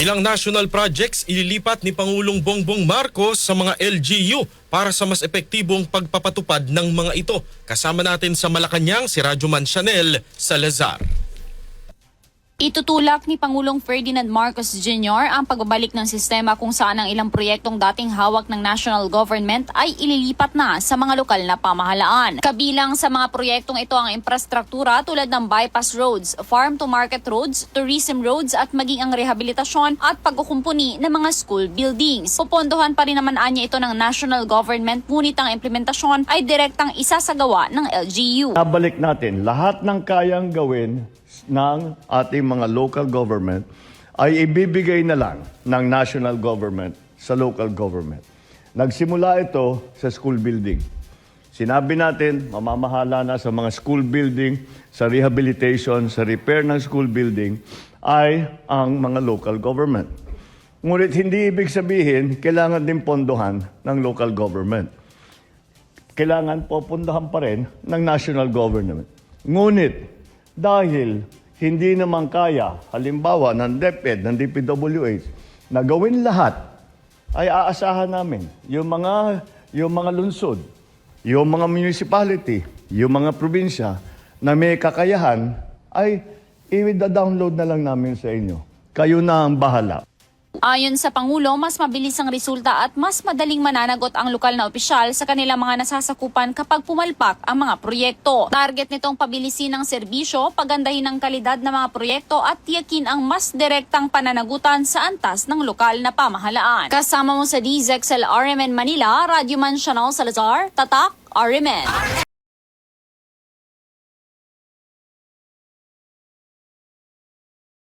Ilang national projects ililipat ni Pangulong Bongbong Marcos sa mga LGU para sa mas epektibong pagpapatupad ng mga ito. Kasama natin sa Malacanang si Radyoman Chanel Salazar. Itutulak ni Pangulong Ferdinand Marcos Jr. ang pagbabalik ng sistema kung saan ang ilang proyektong dating hawak ng national government ay ililipat na sa mga lokal na pamahalaan. Kabilang sa mga proyektong ito ang infrastruktura tulad ng bypass roads, farm-to-market roads, tourism roads at maging ang rehabilitasyon at pagkukumpuni ng mga school buildings. Pupondohan pa rin naman anya ito ng national government ngunit ang implementasyon ay direktang isasagawa ng LGU. Nabalik natin lahat ng kayang gawin ng ating mga local government ay ibibigay na lang ng national government sa local government. Nagsimula ito sa school building. Sinabi natin, mamamahala na sa mga school building, sa rehabilitation, sa repair ng school building, ay ang mga local government. Ngunit hindi ibig sabihin, kailangan din pondohan ng local government kailangan popundahan pa rin ng national government. Ngunit, dahil hindi naman kaya, halimbawa ng DepEd, ng DPWH, na gawin lahat, ay aasahan namin yung mga, yung mga lungsod, yung mga municipality, yung mga probinsya na may kakayahan, ay i-download na lang namin sa inyo. Kayo na ang bahala. Ayon sa Pangulo, mas mabilis ang resulta at mas madaling mananagot ang lokal na opisyal sa kanilang mga nasasakupan kapag pumalpak ang mga proyekto. Target nitong pabilisin ang serbisyo, pagandahin ang kalidad ng mga proyekto at tiyakin ang mas direktang pananagutan sa antas ng lokal na pamahalaan. Kasama mo sa DZXL RMN Manila, Radyo Man Chanel Salazar, Tatak, RMN.